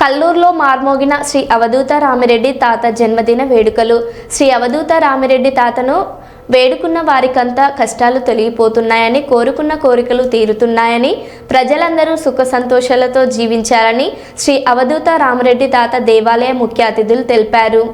కల్లూరులో మార్మోగిన శ్రీ అవధూత రామిరెడ్డి తాత జన్మదిన వేడుకలు. శ్రీ అవధూత రామిరెడ్డి తాతను వేడుకున్న వారికంతా కష్టాలు తొలగిపోతున్నాయని కోరుకున్న కోరికలు తీరుతున్నాయని ప్రజలందరూ సుఖ సంతోషాలతో జీవించాలని శ్రీ అవధూత రామిరెడ్డి తాత దేవాలయ ముఖ్య అతిథులు తెలిపారు.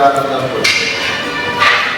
దాదా నమో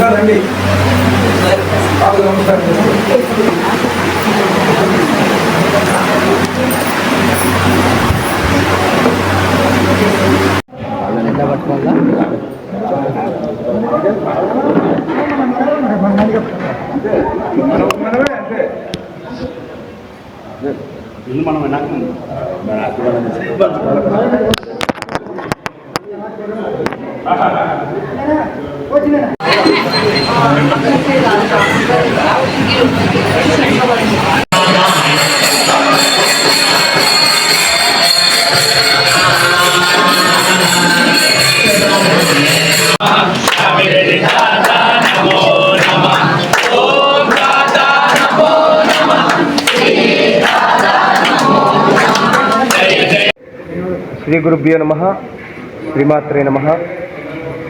అన్నా రండి బాబు నమస్కారం మనమే అంటే స్వామిరెడ్డి శ్రీ గురుభ్యో నమ శ్రీమాత్రే నమ.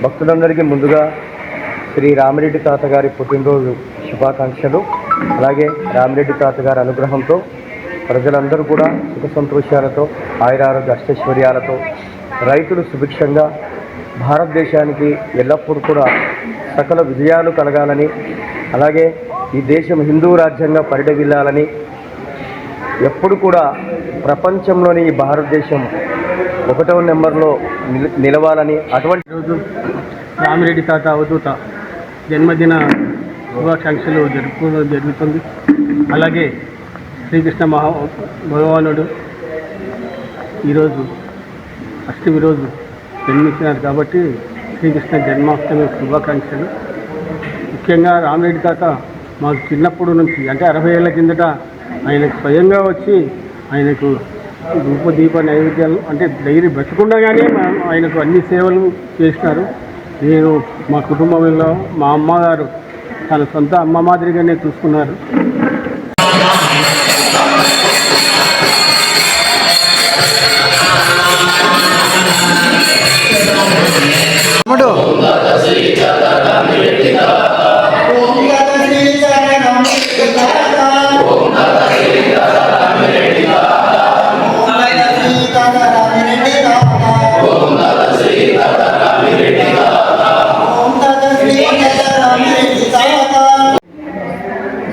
భక్తులందరికీ ముందుగా శ్రీ రామిరెడ్డి తాతగారి పుట్టినరోజు శుభాకాంక్షలు. అలాగే రామిరెడ్డి తాతగారి అనుగ్రహంతో ప్రజలందరూ కూడా సుఖ సంతోషాలతో ఆయురారోగ్య అష్టైశ్వర్యాలతో రైతులు సుభిక్షంగా భారతదేశానికి ఎల్లప్పుడూ కూడా సకల విజయాలు కలగాలని అలాగే ఈ దేశం హిందూ రాజ్యంగా పరిడవిల్లాలని ఎప్పుడు కూడా ప్రపంచంలోని ఈ భారతదేశం ఒకటవ నెంబర్లో నిల- నిలవాలని అటువంటి రోజు రామిరెడ్డి తాత అవధూత జన్మదిన శుభాకాంక్షలు జరుపుకోవడం జరుగుతుంది. అలాగే శ్రీకృష్ణ మహా భగవానుడు ఈరోజు అష్టమి రోజు జన్మించినారు కాబట్టి శ్రీకృష్ణ జన్మాష్టమి శుభాకాంక్షలు. ముఖ్యంగా రామిరెడ్డి తాత మాకు చిన్నప్పుడు నుంచి అంటే అరవై ఏళ్ళ కిందట ఆయనకు స్వయంగా వచ్చి ఆయనకు ధూపదీప నైవేద్యాలు అంటే డైరీ బతుకుండగానే కానీ ఆయనకు అన్ని సేవలు చేసినారు. నేను మా కుటుంబంలో మా అమ్మగారు తన సొంత అమ్మ మాదిరిగానే చూసుకున్నారు.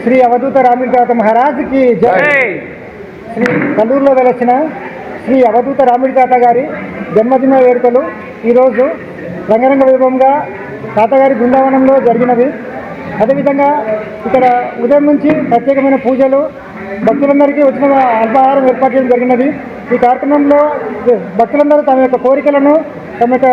శ్రీ అవధూత రామిడితాత మహారాజుకి జై. శ్రీ కల్లూరులో వెలసిన శ్రీ అవధూత రామిడితాత గారి జన్మదిన వేడుకలు. ఈరోజు రంగరంగ వైభవంగా తాతగారి బృందావనంలో జరిగినవి. అదేవిధంగా ఇక్కడ ఉదయం నుంచి ప్రత్యేకమైన పూజలు భక్తులందరికీ వచ్చిన అల్పాహారం ఏర్పాటు చేయడం జరిగినది. ఈ కార్యక్రమంలో భక్తులందరూ తమ యొక్క కోరికలను తమ యొక్క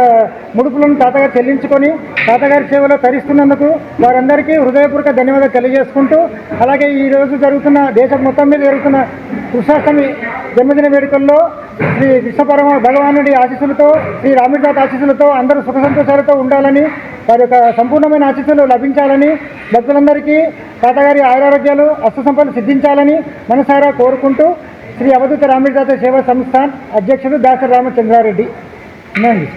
ముడుపులను తాతగారు చెల్లించుకొని తాతగారి సేవలో తరిస్తున్నందుకు వారందరికీ హృదయపూర్వక ధన్యవాదాలు తెలియజేసుకుంటూ అలాగే ఈరోజు జరుగుతున్న దేశం మొత్తం మీద జరుగుతున్న కృష్ణాష్టమి జన్మదిన వేడుకల్లో శ్రీ విశ్వపరమ భగవానుడి ఆశీస్సులతో శ్రీ రామిదాత ఆశీస్సులతో అందరూ సుఖ సంతోషాలతో ఉండాలని వారి యొక్క సంపూర్ణమైన ఆశీస్సులు లభించాలని భక్తులందరికీ తాతగారి ఆయురారోగ్యాలు అష్ట సంపదలు సిద్ధించాలని మనసారా కోరుకుంటూ శ్రీ అవధూత రామిడి సేవా సంస్థాన్ అధ్యక్షుడు దాసరి రామచంద్రారెడ్డి. ないんですか